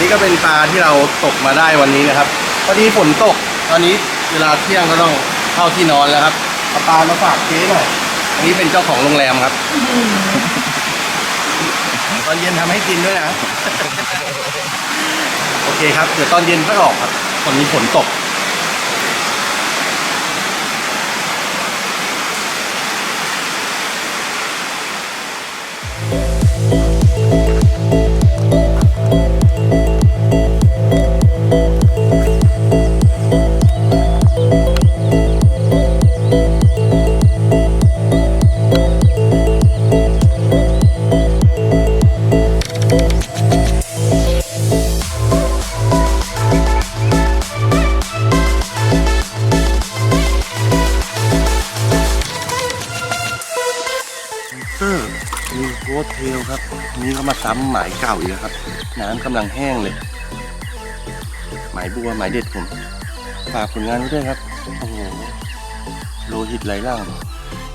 นี่ก็เป็นปลาที่เราตกมาได้วันนี้นะครับพอดีฝนตก ตอนนี้เวลาเที่ยงก็ต้องเข้าที่นอนแล้วครับเอาปลามาฝากเจ๊หน่อยอันนี้เป็นเจ้าของโรงแรมครับตอนเย็นทำให้กินด้วยนะ โอเคครับ เดี๋ยวตอนเย็นก็ออกครับตอนนี้ฝนตก เทลครับ นี่ก็มาซ้ำหมายเก่าอีกแล้วครับ น้ำกำลังแห้งเลย หมายบัวหมายเด็ดผมฝากผลงานไว้ด้วยครับ โอ้โห โลหิตไหลล่าง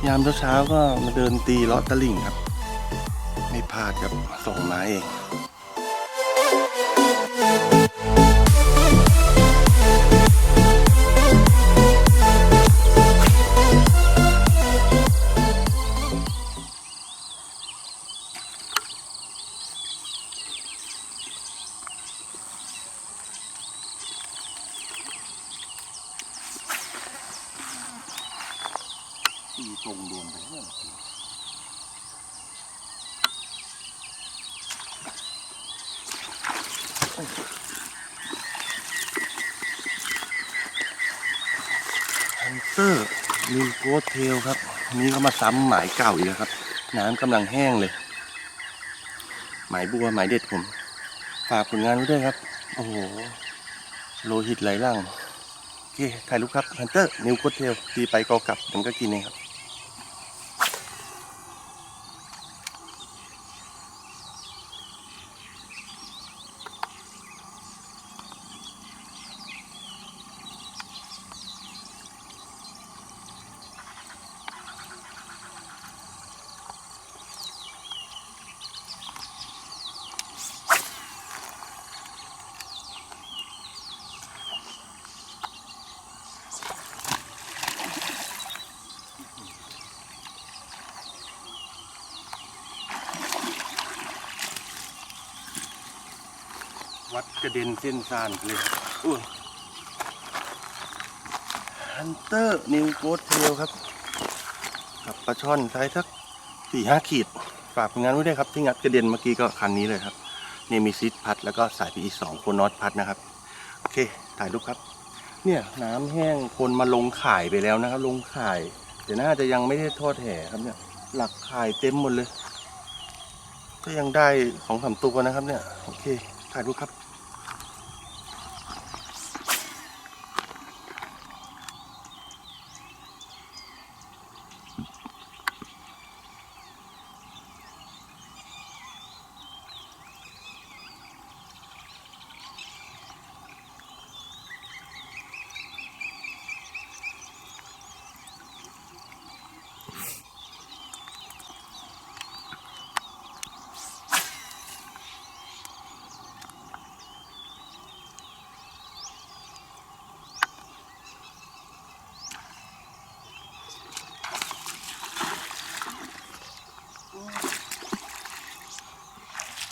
ยามเช้าๆก็มาเดินตีเลาะตะลิ่งครับ ไม่พลาดครับสองไม้เอง ตีตรงรวมไปเนี่ยฮันเตอร์นิวโกดเทลครับ นี้ก็มาซ้ำหมายเก่าอีกแล้วครับ น้ำกำลังแห้งเลย หมายบัวหมายเด็ดผม ฝากผลงานไว้ด้วยครับ โอ้โห โลหิตไหลล่างโอเคถ่ายรูปครับฮันเตอร์นิวโคเทลตีไปกอกลับมันก็กินเองครับ ระเด็นเส้นซานเลยอุ้ยฮันเตอร์นิวโกดเทลครับกับปลาช่อนไซส์สักสี่ห้าขีด ฝากผลงานไว้ด้วยครับ ที่งัดกระเด็นเมื่อกี้ก็คันนี้เลยครับเนมิซิสพัดแล้วก็สายพีสองโคนอตพัดนะครับ โอเค ถ่ายรูปครับ เนี่ยน้ำแห้งคนมาลงข่ายไปแล้วนะครับ ลงข่ายแต่น่าจะยังไม่ได้ทอดแห่ครับเนี่ย หลักข่ายเต็มหมดเลย ก็ยังได้ของสามตัวนะครับเนี่ย โอเค ถ่ายรูปครับ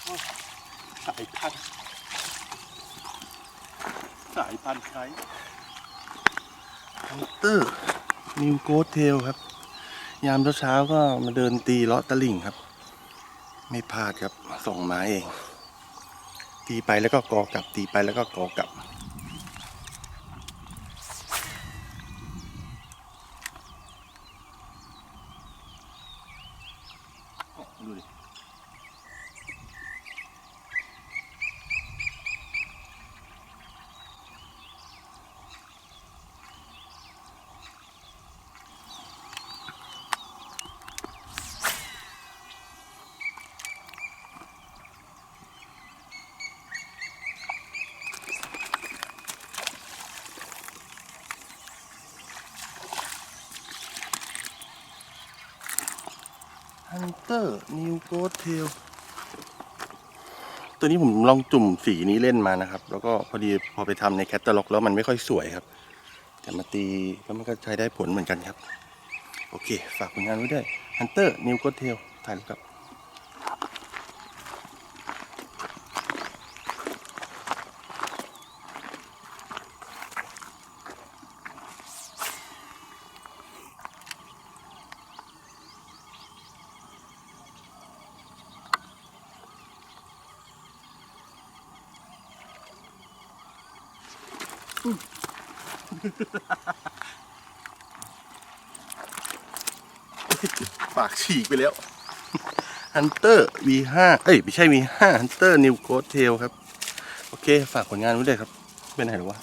สายพันธุ์สายพันธุ์ไทยฮันเตอร์นิวโกดเทลครับ ยามเช้าๆก็มาเดินตีเลาะตะลิ่งครับ ไม่พลาดครับสองไม้เอง ตีไปแล้วก็กอกลับ ตีไปแล้วก็กอกลับดูดิ ฮันเตอร์นิวโกดเทลตัวนี้ผมลองจุ่มสีนี้เล่นมานะครับ แล้วก็พอดีพอไปทำในแคตตาล็อกแล้วมันไม่ค่อยสวยครับ แต่มาตีแล้วมันก็ใช้ได้ผลเหมือนกันครับ โอเค ฝากผลงานไว้ด้วยฮันเตอร์นิวโกเทลถ่ายรูปครับ ปากฉีกไปแล้วฮันเตอร์ V5 เอ้ย ไม่ใช่ V5 ฮันเตอร์นิวโกเทลครับ โอเค ฝากผลงานไว้ด้วยครับ เป็นไหนหรือวะ